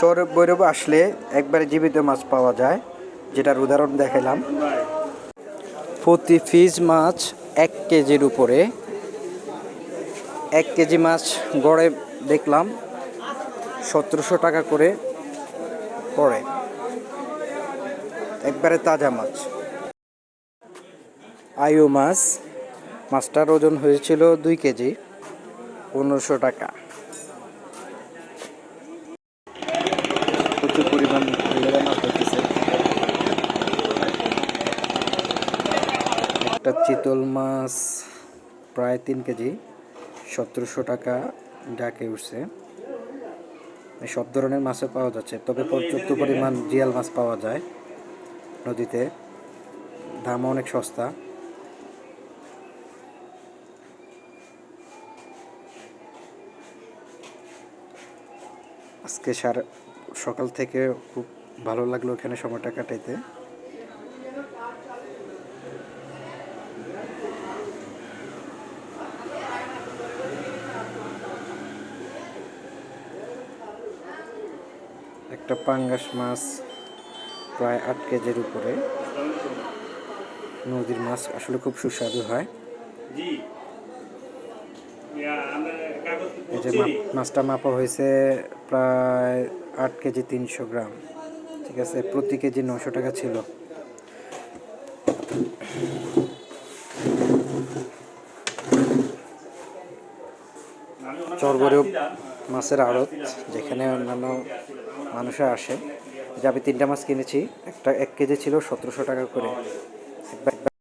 চর বৈরব আসলে একবারে জীবিত মাছ পাওয়া যায়, যেটার উদাহরণ দেখালাম প্রতি ফিজ মাছ এক কেজির উপরে। এক কেজি মাছ গড়ে দেখলাম সতেরোশো টাকা করে পড়ে। একবারে তাজা মাছ। আয়ু মাছ, মাছটার ওজন হয়েছিল দুই কেজি, পনেরোশো টাকা। প্রচুর পরিমাণ মাছ ধরতেছে একটা চিতল মাছ প্রায় তিন কেজি, সতেরোশো টাকা ডাকে উঠছে। সব ধরনের মাছও পাওয়া যাচ্ছে, তবে পর্যাপ্ত পরিমাণ জিয়াল মাছ পাওয়া যায় নদীতে। দাম অনেক সস্তা। আজকে সারা সকাল থেকে খুব ভালো লাগল এখানে সময়টা কাটাইতে। একটা পাঙ্গাস মাছ প্রায় আট কেজির উপরে। নদীর মাছ আসলে খুব সুস্বাদু হয়। যে মাছটা মাপা হয়েছে প্রায় আট কেজি তিনশো গ্রাম। ঠিক আছে, প্রতি কেজি নশো টাকা ছিল। চরবরেও মাছের আড়ত, যেখানে অন্যান্য মানুষরা আসে। যে আমি তিনটা মাছ কিনেছি, একটা এক কেজি ছিল সতেরোশো টাকা করে।